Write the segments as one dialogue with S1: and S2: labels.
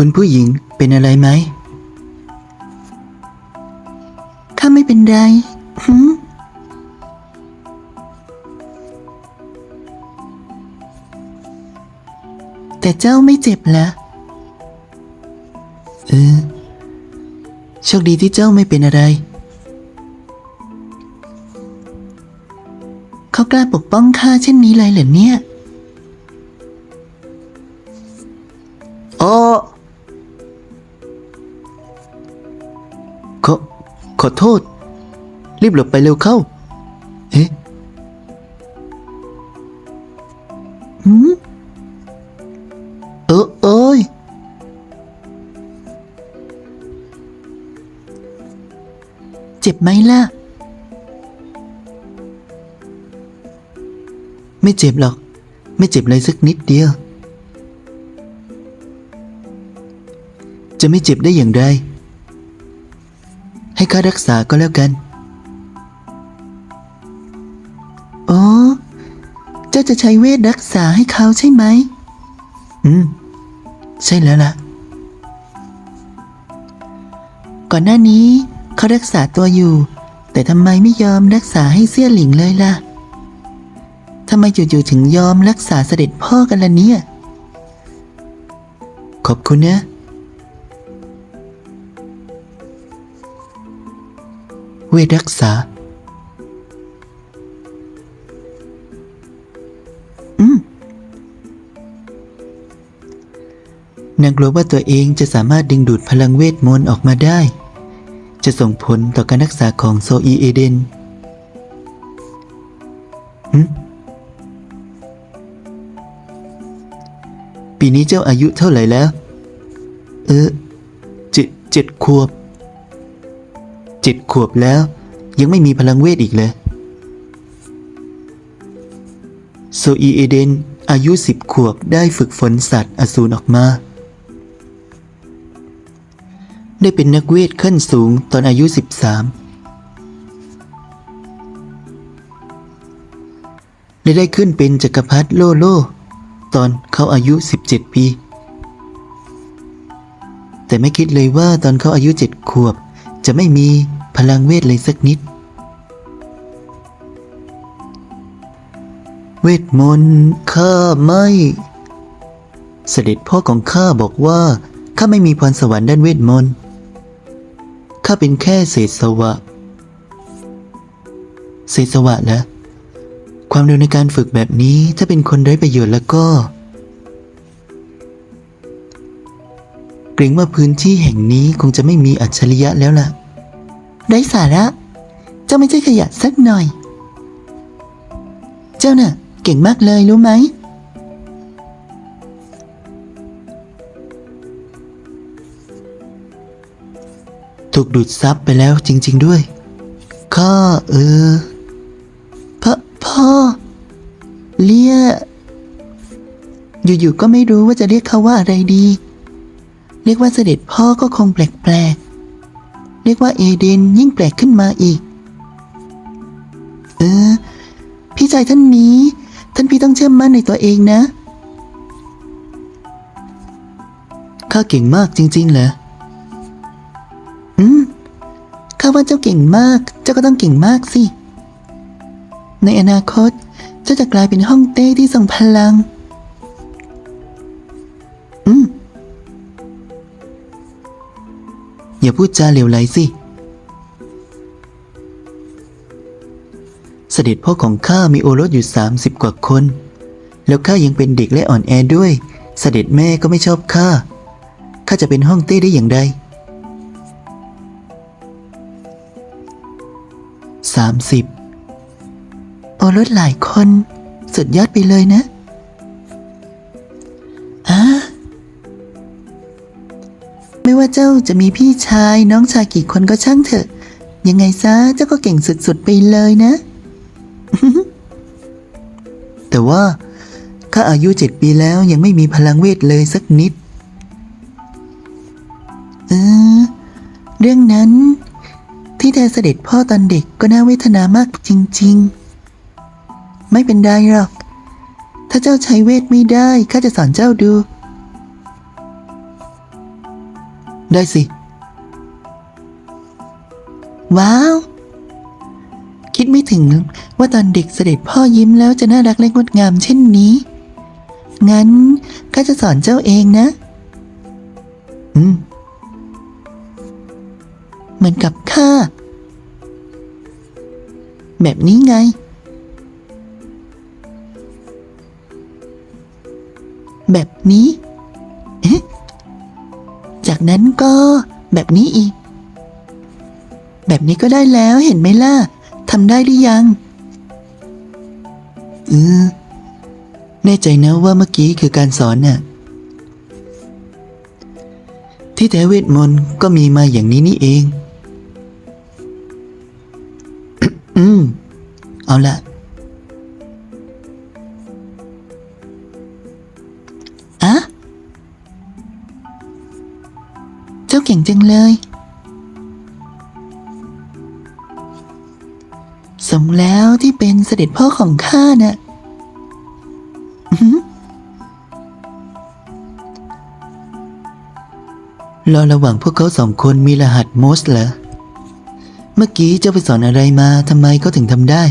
S1: คุณผู้หญิงเป็นอะไรไหม
S2: ข้าไม่เป็นไรหืมแต่เจ้าไม่เจ็บเหรอ
S1: เออ โชคดีที่เจ้าไม่เป็นอะไร
S2: เขากล้าปกป้องข้าเช่นนี้เลยเหรอเนี่ย
S1: อโทษ รีบหลบไปเร็วเข้า เอ๊ะ
S2: หืม
S1: เออเอ้ย
S2: เจ็บไหมล่ะ
S1: ไม่เจ็บหรอก ไม่เจ็บเลยสักนิดเดียว จะไม่เจ็บได้อย่างไร ให้ข้ารักษาก็แล้วกัน
S2: อ๋อ เจ้าจะใช้เวทรักษาให้เขาใช่ไหม
S1: อืม ใช่แล้วล่ะ
S2: ก่อนหน้านี้เขารักษาตัวอยู่ แต่ทำไมไม่ยอมรักษาให้เสี่ยหลิงเลยล่ะ ทำไมจู่ๆถึงยอมรักษาเสด็จพ่อกันล่ะเนี่ย
S1: ขอบคุณนะ เวทรักษา
S2: อืม
S1: นางกลัวว่าตัวเองจะสามารถดึงดูดพลังเวทมนต์ออกมาได้ จะส่งผลต่อการรักษาของโซอีเอเดนปีนี้เจ้าอายุเท่าไหร่แล้ว เออเจ็ดเจ็ดขวบ จ็ดขวบแล้ว ยังไม่มีพลังเวทอีกเลยโซอีเอเดนอายุสิบขวบได้ฝึกฝนสัตว์อสูรออกมา ได้เป็นนักเวทขั้นสูงตอนอายุ 13 และได้ขึ้นเป็นจักรพรรดิโลโล ตอนเขาอายุ 17 ปี แต่ไม่คิดเลยว่าตอนเขาอายุ 7 ขวบจะไม่มี พลังเวทเลยสักนิด เวทมนต์ข้าไม่ เสด็จพ่อของข้าบอกว่าข้าไม่มีพรสวรรค์ด้านเวทมนต์ข้าเป็นแค่เศษสวะ เศษสวะเหรอความเร็วในการฝึกแบบนี้ถ้าเป็นคนไร้ประโยชน์แล้วก็ เกรงว่าพื้นที่แห่งนี้คงจะไม่มีอัจฉริยะแล้วล่ะ
S2: ได้สาระ เจ้าไม่ใช่ขยะสักหน่อย เจ้าน่ะ เก่งมากเลยรู้ไหม
S1: ถูกดูดซับไปแล้วจริง ๆด้วย ข้าเออ
S2: พ่อพ่อเรียอยู่ๆก็ไม่รู้ว่าจะเรียกเขาว่าอะไรดี เรียกว่าเสด็จพ่อก็คงแปลกๆ รียกว่าเอเดนยิ่งแปลกขึ้นมาอีก เออ พี่ชายท่านนี้ ท่านพี่ต้องเชื่อมั่นในตัวเองนะ
S1: ข้าเก่งมากจริงๆเหรอ
S2: อืม ข้าว่าเจ้าเก่งมาก เจ้าก็ต้องเก่งมากสิ ในอนาคต เจ้าจะกลายเป็นห้องเต้ที่ทรงพลัง อืม
S1: อย่าพูดจาเหลวไหลสิ เสด็จพ่อของข้ามีโอรสอยู่ 30 กว่าคน แล้วข้ายังเป็นเด็กและอ่อนแอด้วย เสด็จแม่ก็ไม่ชอบข้า ข้าจะเป็นห้องเต้ได้อย่างไร30
S2: โอรสหลายคน สุดยอดไปเลยนะอะ ว่าเจ้าจะมีพี่ชายน้องชายกี่คนก็ช่างเถอะ ยังไงซะเจ้าก็เก่งสุดๆไปเลยนะ
S1: แต่ว่าข้าอายุเจ็ดปีแล้วยังไม่มีพลังเวทเลยสักนิด
S2: เออ เรื่องนั้นที่แท้เสด็จพ่อตอนเด็กก็น่าเวทนามากจริง ๆ ไม่เป็นไรหรอก ถ้าเจ้าใช้เวทไม่ได้ข้าจะสอนเจ้าดู
S1: ได้สิ
S2: ว้าว คิดไม่ถึงว่าตอนเด็กเสด็จพ่อยิ้มแล้วจะน่ารักและงดงามเช่นนี้ งั้นข้าจะสอนเจ้าเองนะ
S1: อืม
S2: เหมือนกับข้า แบบนี้ไง แบบนี้ ก็แบบนี้อีก แบบนี้ก็ได้แล้วเห็นไหมล่ะทำได้หรือยัง
S1: เออแน่ใจนะว่าเมื่อกี้คือการสอนน่ะที่แท้เวทมนต์ก็มีมาอย่างนี้นี่เอง อืม เอาละ
S2: อะ จ้าเก่งจังเลย สมแล้วที่เป็นเสด็จพ่อของข้าน่ะ
S1: รอระหว่างพวกเขาสองคนมีรหัสโมสเหรอ เมื่อกี้เจ้าไปสอนอะไรมาทำไมเขาถึงทำได้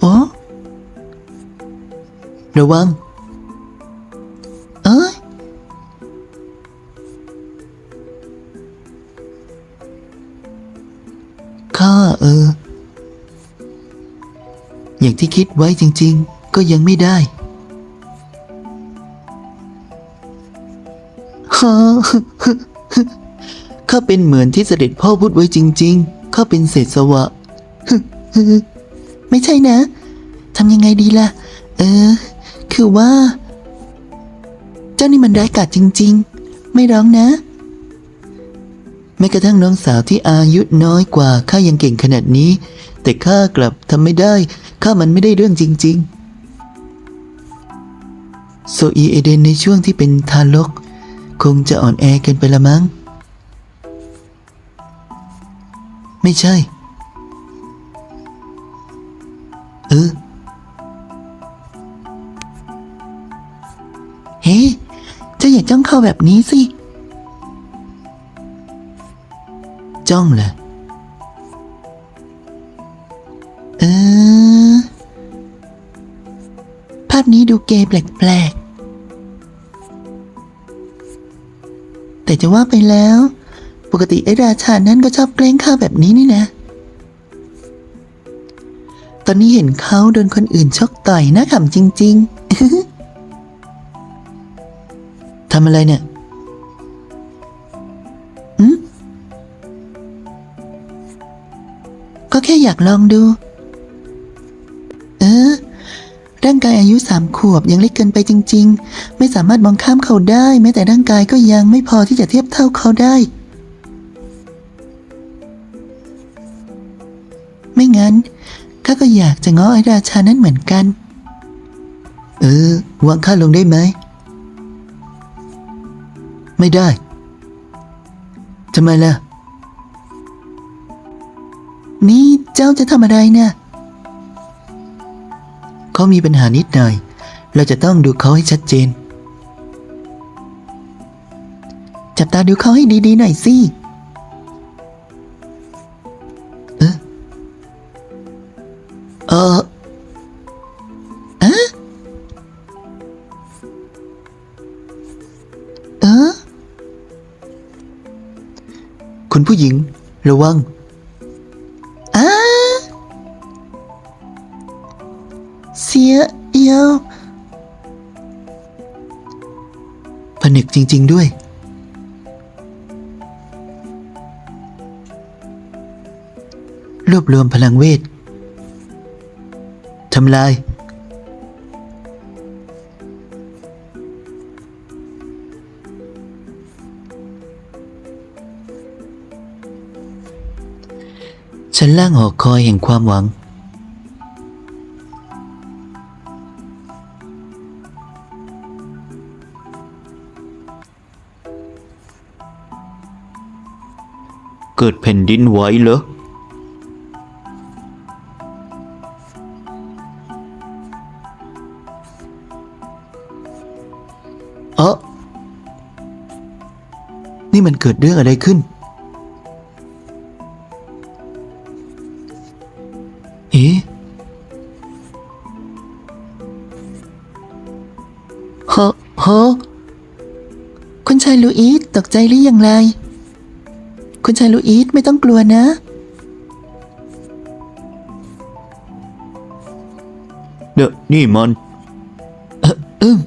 S2: โอ้
S1: ระวัง ข้าเออ อย่างที่คิดไว้จริง ๆ ก็ยังไม่ได้ฮะข้าเป็นเหมือนที่เสด็จพ่อพูดไว้จริง ๆ ข้าเป็นเศษสวะ
S2: ไม่ใช่นะ ทำยังไงดีล่ะ เออ คือว่า เจ้านี่มันร้ายกาจจริง ๆ ไม่ร้องนะ
S1: แม้กระทั่งน้องสาวที่อายุน้อยกว่าข้ายังเก่งขนาดนี้ แต่ข้ากลับทำไม่ได้ข้ามันไม่ได้เรื่องจริง ๆ โซอีเอเดนในช่วงที่เป็นทารก คงจะอ่อนแอเกินไปละมั้ง ไม่ใช่ เออ
S2: เฮ้เจ้าอย่าจ้องเข้าแบบนี้สิ
S1: จ้องแหละ
S2: เออภาพนี้ดูเกย์แปลกๆ แต่จะว่าไปแล้ว ปกติไอ้ราชานั้นก็ชอบแกล้งข้าแบบนี้นี่นะ ตอนนี้เห็นเขาโดนคนอื่นชกต่อยน่าขำจริง ๆ
S1: ทำอะไรเนี่ย
S2: อยากลองดู เออ ร่างกายอายุสามขวบยังเล็กเกินไปจริง ๆ ไม่สามารถมองข้ามเขาได้ แม้แต่ร่างกายก็ยังไม่พอที่จะเทียบเท่าเขาได้ ไม่งั้นข้าก็อยากจะง้อไอ้ราชานั้นเหมือนกัน
S1: เออวางข้าลงได้ไหม ไม่ได้ทำไมล่ะ
S2: นี่ เจ้าจะทำอะไรเนี่ย
S1: เขามีปัญหานิดหน่อย เราจะต้องดูเขาให้ชัดเจน
S2: จับตาดูเขาให้ดีๆหน่อยสิ
S1: เออ
S2: เอะเออ
S1: คุณผู้หญิง ระวัง นึกจริง ๆ ด้วย รวบรวมพลังเวททำลาย ชั้นล่างหอคอยแห่งความหวัง เกิดแผ่นดินไหวเหรอ เออนี่มันเกิดเรื่องอะไรขึ้น เอ๊ะ
S2: โฮโฮคุณชายลูอิสตกใจหรือยังไร คุณชายลูอิสไม่ต้องกลัวนะ
S1: เดอะนี่มัน
S2: เออเออ